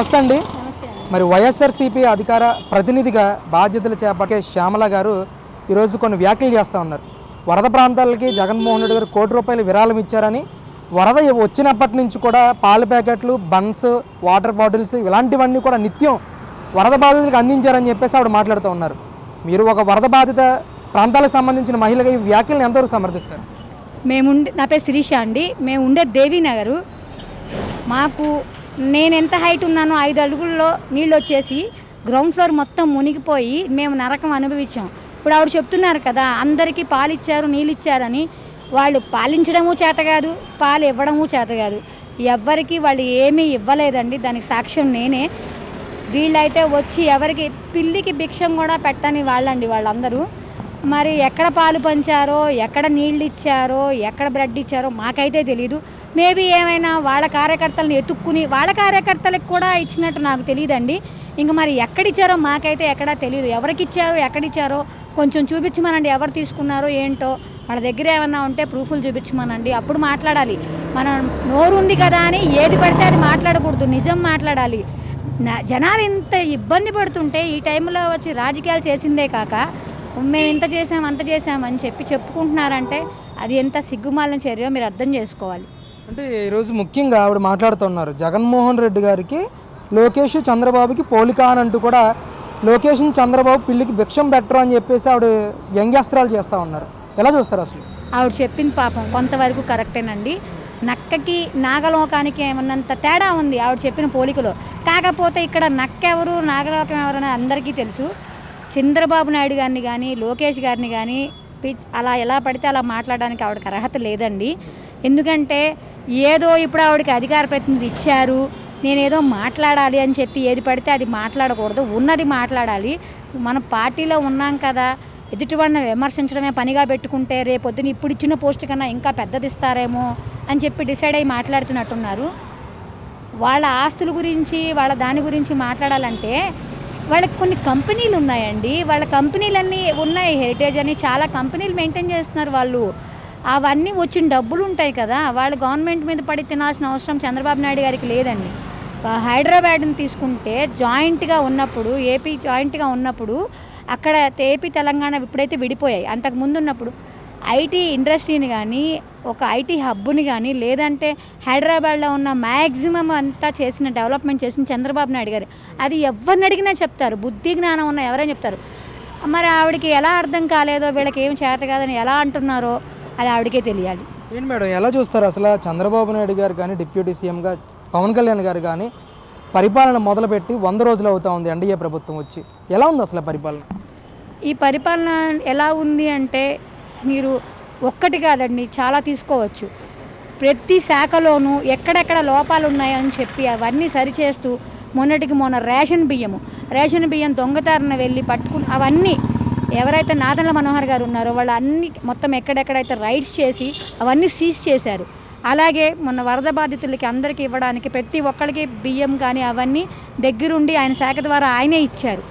నమస్తే అండి. మరి వైఎస్ఆర్సీపీ అధికార ప్రతినిధిగా బాధ్యతలు చేపట్టే శ్యామల గారు ఈరోజు కొన్ని వ్యాఖ్యలు చేస్తూ ఉన్నారు. వరద ప్రాంతాలకి జగన్మోహన్ రెడ్డి గారు కోటి రూపాయలు విరాళం ఇచ్చారని వరద వచ్చినప్పటి నుంచి కూడా పాల ప్యాకెట్లు బన్స్ వాటర్ బాటిల్స్ ఇలాంటివన్నీ కూడా నిత్యం వరద బాధితులకు అందించారని చెప్పేసి ఆవిడ మాట్లాడుతూ ఉన్నారు. మీరు ఒక వరద బాధిత ప్రాంతాలకు సంబంధించిన మహిళగా ఈ వ్యాఖ్యలను ఎంతవరకు సమర్థిస్తారు? మేముండే నా పేరు శిరీష అండి. మేము ఉండే దేవీనగరు. మాకు నేను ఎంత హైట్ ఉన్నానో ఐదు అడుగుల్లో నీళ్ళు వచ్చేసి గ్రౌండ్ ఫ్లోర్ మొత్తం మునిగిపోయి మేము నరకం అనుభవించాం. ఇప్పుడు ఆవిడ చెప్తున్నారు కదా అందరికీ పాలు ఇచ్చారు నీళ్ళు ఇచ్చారని వాళ్ళు పాలించడము చేత కాదు పాలు ఇవ్వడము చేత కాదు. ఎవ్వరికి వాళ్ళు ఏమీ ఇవ్వలేదండి దానికి సాక్ష్యం నేనే. వీళ్ళైతే వచ్చి ఎవరికి పిల్లికి భిక్షం కూడా పెట్టని వాళ్ళండి వాళ్ళందరూ. మరి ఎక్కడ పాలు పంచారో ఎక్కడ నీళ్ళు ఇచ్చారో ఎక్కడ బ్రెడ్ ఇచ్చారో మాకైతే తెలియదు మేబీ ఏమైనా వాళ్ళ కార్యకర్తలను ఎత్తుక్కుని వాళ్ళ కార్యకర్తలకు కూడా ఇచ్చినట్టు నాకు తెలియదండి ఇంక మరి ఎక్కడిచ్చారో మాకైతే ఎక్కడా తెలియదు ఎవరికి ఇచ్చారో ఎక్కడిచ్చారో కొంచెం చూపించమనండి. ఎవరు తీసుకున్నారో ఏంటో వాళ్ళ దగ్గర ఏమన్నా ఉంటే ప్రూఫ్లు చూపించమనండి. అప్పుడు మాట్లాడాలి. మనం నోరు ఉంది కదా అని ఏది పడితే అది మాట్లాడకూడదు. నిజం మాట్లాడాలి. నా- జనాలు ఇంత ఇబ్బంది పడుతుంటే ఈ టైంలో వచ్చి రాజకీయాలు చేసిందే కాక మేము ఇంత చేసాం అంత చేసాం అని చెప్పి చెప్పుకుంటున్నారంటే అది ఎంత సిగ్గుమాలిన చర్య మీరు అర్థం చేసుకోవాలి. అంటే ఈరోజు ముఖ్యంగా ఆవిడ మాట్లాడుతున్నారు జగన్మోహన్ రెడ్డి గారికి లోకేష్ చంద్రబాబుకి పోలిక అని అంటూ కూడా లోకేష్ చంద్రబాబు పిల్లికి భిక్షం పెట్టరు అని చెప్పేసి ఆవిడ వ్యంగ్యాస్త్రాలు చేస్తూ ఉన్నారు. ఎలా చూస్తారు అసలు? ఆవిడ చెప్పింది పాపం కొంతవరకు కరెక్టేనండి. నక్కకి నాగలోకానికి ఏమన్నంత తేడా ఉంది ఆవిడ చెప్పిన పోలికలో. కాకపోతే ఇక్కడ నక్క ఎవరు నాగలోకం ఎవరు అని అందరికీ తెలుసు. చంద్రబాబు నాయుడు గారిని కానీ లోకేష్ గారిని కానీ పి- అలా ఎలా పడితే అలా మాట్లాడడానికి ఆవిడకి అర్హత లేదండి. ఎందుకంటే ఏదో ఇప్పుడు ఆవిడకి అధికార ప్రతినిధి ఇచ్చారు నేనేదో మాట్లాడాలి అని చెప్పి ఏది పడితే అది మాట్లాడకూడదు ఉన్నది మాట్లాడాలి. మన పార్టీలో ఉన్నాం కదా ఎదుటివాడిని విమర్శించడమే పనిగా పెట్టుకుంటే రేపొద్దున ఇప్పుడు ఇచ్చిన పోస్ట్ కన్నా ఇంకా పెద్దది ఇస్తారేమో అని చెప్పి డిసైడ్ అయ్యి మాట్లాడుతున్నట్టున్నారు. వాళ్ళ ఆస్తుల గురించి వాళ్ళ దాని గురించి మాట్లాడాలంటే వాళ్ళకి కొన్ని కంపెనీలు ఉన్నాయండి. వాళ్ళ కంపెనీలన్నీ ఉన్నాయి. హెరిటేజ్ అని చాలా కంపెనీలు మెయింటైన్ చేస్తున్నారు వాళ్ళు. అవన్నీ వచ్చిన డబ్బులు ఉంటాయి కదా. వాళ్ళు గవర్నమెంట్ మీద పడి తినాల్సిన అవసరం చంద్రబాబు నాయుడు గారికి లేదండి. హైదరాబాద్ని తీసుకుంటే జాయింట్గా ఉన్నప్పుడు ఏపీ జాయింట్గా ఉన్నప్పుడు అక్కడ ఏపీ తెలంగాణ ఇప్పుడైతే విడిపోయాయి. అంతకుముందు ఉన్నప్పుడు ఐటీ ఇండస్ట్రీని కానీ ఒక ఐటీ హబ్బుని కానీ లేదంటే హైదరాబాద్లో ఉన్న మ్యాక్సిమం అంతా చేసిన డెవలప్మెంట్ చేసిన చంద్రబాబు నాయుడు గారు. అది ఎవరిని అడిగినా చెప్తారు. బుద్ధి జ్ఞానం ఉన్న ఎవరైనా చెప్తారు. మరి ఆవిడకి ఎలా అర్థం కాలేదో వీళ్ళకి ఏం చేత కాదని ఎలా అంటున్నారో అది ఆవిడకే తెలియాలి. ఏంటి మేడం ఎలా చూస్తారు? అసలు చంద్రబాబు నాయుడు గారు కానీ డిప్యూటీ సీఎంగా పవన్ కళ్యాణ్ గారు కానీ పరిపాలన మొదలుపెట్టి వంద రోజులు అవుతా ఉంది ఎన్డీఏ ప్రభుత్వం వచ్చి. ఎలా ఉంది అసలు పరిపాలన? ఈ పరిపాలన ఎలా ఉంది అంటే మీరు ఒక్కటి కాదండి చాలా తీసుకోవచ్చు. ప్రతి శాఖలోనూ ఎక్కడెక్కడ లోపాలు ఉన్నాయని చెప్పి అవన్నీ సరిచేస్తూ మొన్నటికి మొన్న రేషన్ బియ్యము రేషన్ బియ్యం దొంగతారన వెళ్ళి పట్టుకుని అవన్నీ ఎవరైతే నాదల మనోహర్ గారు ఉన్నారో వాళ్ళు అన్ని మొత్తం ఎక్కడెక్కడైతే రైడ్స్ చేసి అవన్నీ సీజ్ చేశారు. అలాగే మొన్న వరద బాధితులకి అందరికీ ఇవ్వడానికి ప్రతి ఒక్కరికి బియ్యం కానీ అవన్నీ దగ్గరుండి ఆయన శాఖ ద్వారా ఆయనే ఇచ్చారు.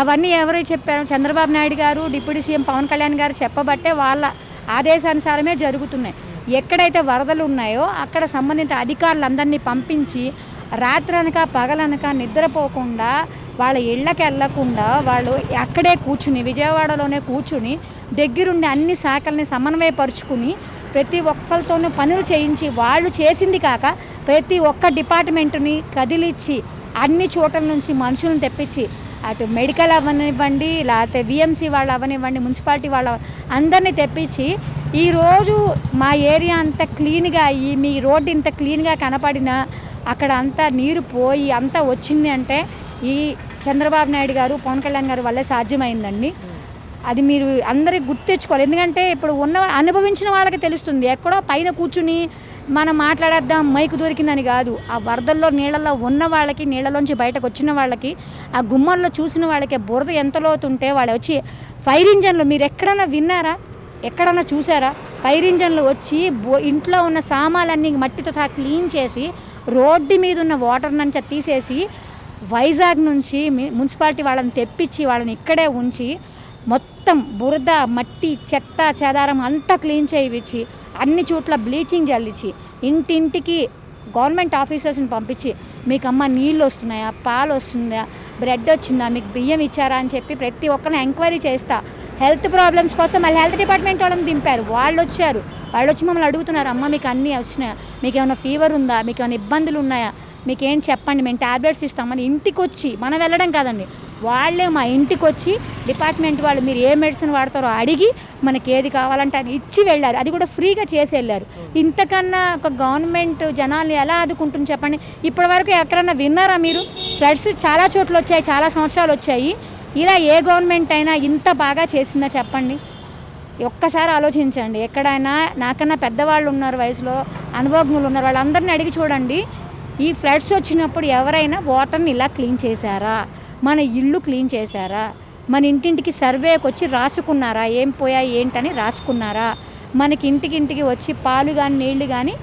అవన్నీ ఎవరు చెప్పారు? చంద్రబాబు నాయుడు గారు డిప్యూటీ సీఎం పవన్ కళ్యాణ్ గారు చెప్పబట్టే వాళ్ళ ఆదేశానుసారమే జరుగుతున్నాయి. ఎక్కడైతే వరదలు ఉన్నాయో అక్కడ సంబంధిత అధికారులందరినీ పంపించి రాత్రనక పగలనక నిద్రపోకుండా వాళ్ళ ఇళ్ళకి వెళ్ళకుండా వాళ్ళు అక్కడే కూర్చుని విజయవాడలోనే కూర్చుని దగ్గరుండి అన్ని శాఖల్ని సమన్వయపరుచుకుని ప్రతి ఒక్కరితోనూ పనులు చేయించి వాళ్ళు చేసింది కాక ప్రతి ఒక్క డిపార్ట్మెంట్ని కదిలిచ్చి అన్ని చోట్ల నుంచి మనుషులను తెప్పించి అటు మెడికల్ అవనివ్వండి లేకపోతే విఎంసీ వాళ్ళు అవనివ్వండి మున్సిపాలిటీ వాళ్ళ అందరినీ తెప్పించి ఈరోజు మా ఏరియా అంత క్లీన్గా అయ్యి మీ రోడ్డు ఇంత క్లీన్గా కనపడినా అక్కడ అంతా నీరు పోయి అంతా వచ్చింది అంటే ఈ చంద్రబాబు నాయుడు గారు పవన్ కళ్యాణ్ గారు వల్లే సాధ్యమైందండి. అది మీరు అందరికి గుర్తు తెచ్చుకోవాలి. ఎందుకంటే ఇప్పుడు ఉన్న అనుభవించిన వాళ్ళకి తెలుస్తుంది. ఎక్కడో పైన కూర్చుని మనం మాట్లాడేద్దాం మైకు దొరికిందని కాదు. ఆ వరదల్లో నీళ్ళల్లో ఉన్న వాళ్ళకి నీళ్ళలోంచి బయటకు వచ్చిన వాళ్ళకి ఆ గుమ్మల్లో చూసిన వాళ్ళకి బురద ఎంత లోతుంటే వాళ్ళు వచ్చి ఫైర్ ఇంజన్లు మీరు ఎక్కడన్నా విన్నారా? ఎక్కడన్నా చూసారా? ఫైర్ ఇంజన్లు వచ్చి బో- ఇంట్లో ఉన్న సామాన్లన్నీ మట్టితో సహా క్లీన్ చేసి రోడ్డు మీద ఉన్న వాటర్ నుంచి తీసేసి వైజాగ్ నుంచి మున్సిపాలిటీ వాళ్ళని తెప్పించి వాళ్ళని ఇక్కడే ఉంచి మొత్తం బురద మట్టి చెత్త చెదారం అంతా క్లీన్ చేయించి అన్ని చోట్ల బ్లీచింగ్ చల్లించి ఇంటింటికి గవర్నమెంట్ ఆఫీసర్స్ని పంపించి మీకు అమ్మ నీళ్ళు వస్తున్నాయా? పాలు వస్తుందా? బ్రెడ్ వచ్చిందా? మీకు బియ్యం ఇచ్చారా? అని చెప్పి ప్రతి ఒక్కరిని ఎంక్వైరీ చేస్తా. హెల్త్ ప్రాబ్లమ్స్ కోసం మళ్ళీ హెల్త్ డిపార్ట్మెంట్ వాళ్ళని దింపారు. వాళ్ళు వచ్చారు. వాళ్ళు వచ్చి మమ్మల్ని అడుగుతున్నారు అమ్మ మీకు అన్నీ వచ్చినాయా? మీకు ఏమైనా ఫీవర్ ఉందా? మీకు ఏమైనా ఇబ్బందులు ఉన్నాయా? మీకేం చెప్పండి? మేము ట్యాబ్లెట్స్ ఇస్తామని ఇంటికి వచ్చి మనం వెళ్ళడం కాదండి. వాళ్ళే మా ఇంటికి వచ్చి డిపార్ట్మెంట్ వాళ్ళు మీరు ఏ మెడిసిన్ వాడతారో అడిగి మనకి ఏది కావాలంటే అది ఇచ్చి వెళ్ళారు. అది కూడా ఫ్రీగా చేసి వెళ్ళారు. ఇంతకన్నా ఒక గవర్నమెంట్ జనాల్ని ఎలా ఆదుకుంటుంది చెప్పండి? ఇప్పటివరకు ఎక్కడన్నా విన్నారా మీరు? ఫ్లడ్స్ చాలా చోట్ల వచ్చాయి చాలా సంవత్సరాలు వచ్చాయి. ఇలా ఏ గవర్నమెంట్ అయినా ఇంత బాగా చేసిందా చెప్పండి? ఒక్కసారి ఆలోచించండి. ఎక్కడైనా నాకన్నా పెద్దవాళ్ళు ఉన్నారు వయసులో అనుభవజ్ఞులు ఉన్నారు వాళ్ళందరినీ అడిగి చూడండి. ఈ ఫ్లడ్స్ వచ్చినప్పుడు ఎవరైనా వాటర్ని ఇలా క్లీన్ చేశారా? మన ఇల్లు క్లీన్ చేశారా? మన ఇంటింటికి సర్వేకి వచ్చి రాసుకున్నారా? ఏం పోయా ఏంటని రాసుకున్నారా? మనకి ఇంటికి ఇంటికి వచ్చి పాలు కానీ నీళ్ళు కానీ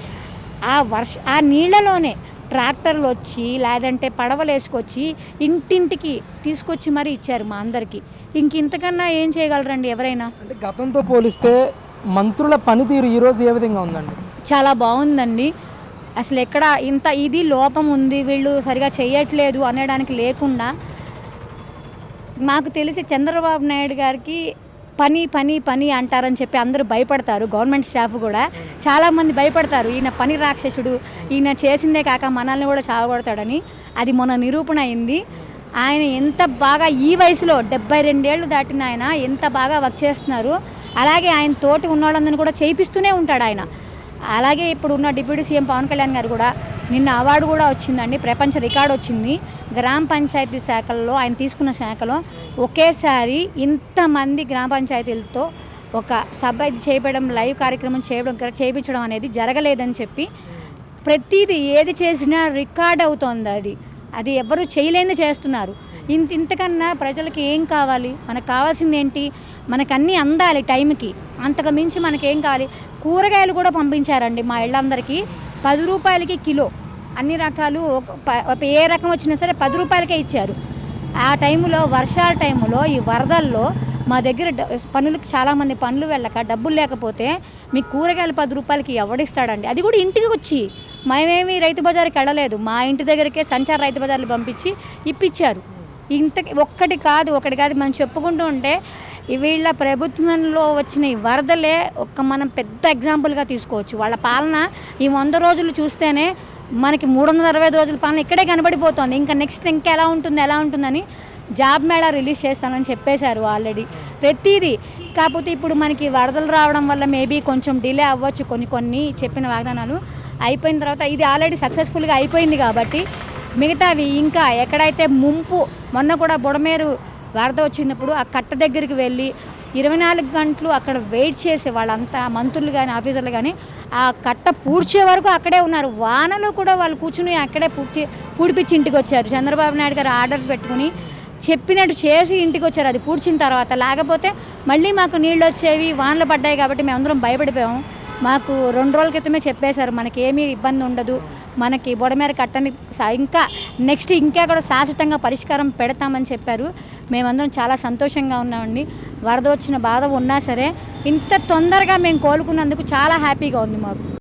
ఆ వర్ష ఆ నీళ్ళలోనే ట్రాక్టర్లు వచ్చి లేదంటే పడవలు వేసుకొచ్చి ఇంటింటికి తీసుకొచ్చి మరీ ఇచ్చారు మా అందరికీ. ఇంక ఇంతకన్నా ఏం చేయగలరండి ఎవరైనా? అంటే గతంతో పోలిస్తే మంత్రుల పనితీరు ఈరోజు ఏ విధంగా ఉందండి? చాలా బాగుందండి. అసలు ఎక్కడ ఇంత ఇది లోపం ఉంది వీళ్ళు సరిగా చేయట్లేదు అనడానికి లేకుండా నాకు తెలిసి చంద్రబాబు నాయుడు గారికి పని పని పని అంటారని చెప్పి అందరూ భయపడతారు. గవర్నమెంట్ స్టాఫ్ కూడా చాలామంది భయపడతారు. ఈయన పని రాక్షసుడు ఈయన చేసిందే కాక మనల్ని కూడా చావగొడతాడని. అది మొన్న నిరూపణ అయింది. ఆయన ఎంత బాగా ఈ వయసులో డెబ్బై రెండేళ్ళు దాటిన ఆయన ఎంత బాగా వర్క్ చేస్తున్నారు. అలాగే ఆయన తోటి ఉన్నవాళ్ళందరినీ కూడా చేయిస్తూనే ఉంటాడు ఆయన. అలాగే ఇప్పుడు ఉన్న డిప్యూటీ సీఎం పవన్ కళ్యాణ్ గారు కూడా నిన్న అవార్డు కూడా వచ్చిందండి ప్రపంచ రికార్డు వచ్చింది. గ్రామ పంచాయతీ శాఖల్లో ఆయన తీసుకున్న శాఖలో ఒకేసారి ఇంతమంది గ్రామ పంచాయతీలతో ఒక సభ ఇది చేయడం లైవ్ కార్యక్రమం చేయడం చేయించడం అనేది జరగలేదని చెప్పి ప్రతిదీ ఏది చేసినా రికార్డ్ అవుతోంది అది. అది ఎవరు చేయలేని చేస్తున్నారు. ఇంత ఇంతకన్నా ప్రజలకి ఏం కావాలి? మనకు కావాల్సింది ఏంటి? మనకు అన్నీ అందాలి టైంకి. అంతకు మించి మనకేం కావాలి? కూరగాయలు కూడా పంపించారండి మా ఇళ్ళందరికీ. పది రూపాయలకి కిలో. అన్ని రకాలు ఏ రకం వచ్చినా సరే పది రూపాయలకే ఇచ్చారు. ఆ టైంలో వర్షాల టైంలో ఈ వరదల్లో మా దగ్గర పనులకు చాలామంది పనులు వెళ్ళక డబ్బులు లేకపోతే మీ కూరగాయలు పది రూపాయలకి ఎవడిస్తాడండి? అది కూడా ఇంటికి వచ్చి మేమేమి రైతు బజార్కి వెళ్ళలేదు. మా ఇంటి దగ్గరికే సంచార రైతు బజార్లు పంపించి ఇప్పించారు ఇంత ఒక్కటి కాదు ఒకటి కాదు మనం చెప్పుకుంటూ ఉంటే వీళ్ళ ప్రభుత్వంలో వచ్చిన ఈ వరదలే ఒక మనం పెద్ద ఎగ్జాంపుల్గా తీసుకోవచ్చు. వాళ్ళ పాలన ఈ వంద రోజులు చూస్తేనే మనకి మూడు వందల అరవై ఐదు రోజుల పాలన ఇక్కడే కనబడిపోతుంది. ఇంకా నెక్స్ట్ ఇంకా ఎలా ఉంటుంది ఎలా ఉంటుందని జాబ్ మేళా రిలీజ్ చేస్తానని చెప్పేశారు ఆల్రెడీ. ప్రతిదీ కాకపోతే ఇప్పుడు మనకి వరదలు రావడం వల్ల మేబీ కొంచెం డిలే అవ్వచ్చు కొన్ని కొన్ని చెప్పిన వాగ్దానాలు. అయిపోయిన తర్వాత ఇది ఆల్రెడీ సక్సెస్ఫుల్గా అయిపోయింది కాబట్టి మిగతావి ఇంకా ఎక్కడైతే ముంపు మొన్న కూడా బుడమేరు వరద వచ్చినప్పుడు ఆ కట్ట దగ్గరికి వెళ్ళి ఇరవై నాలుగు గంటలు అక్కడ వెయిట్ చేసే వాళ్ళంతా మంత్రులు కానీ ఆఫీసర్లు కానీ ఆ కట్ట పూడ్చే వరకు అక్కడే ఉన్నారు. వానలో కూడా వాళ్ళు కూర్చుని అక్కడే పూడ్చి పూడిపించి ఇంటికి వచ్చారు. చంద్రబాబు నాయుడు గారు ఆర్డర్స్ పెట్టుకుని చెప్పినట్టు చేసి ఇంటికి వచ్చారు. అది పూడ్చిన తర్వాత. లేకపోతే మళ్ళీ మాకు నీళ్ళు వచ్చేవి వానలు పడ్డాయి కాబట్టి మేమందరం భయపడిపోయాము. మాకు రెండు రోజుల క్రితమే చెప్పేశారు మనకి ఏమీ ఇబ్బంది ఉండదు మనకి బొడమేర కట్టని సా- ఇంకా నెక్స్ట్ ఇంకా కూడా శాశ్వతంగా పరిష్కారం పెడతామని చెప్పారు. మేమందరం చాలా సంతోషంగా ఉన్నామండి. వరద వచ్చిన బాధ ఉన్నా సరే ఇంత తొందరగా మేము కోలుకున్నందుకు చాలా హ్యాపీగా ఉంది మాకు.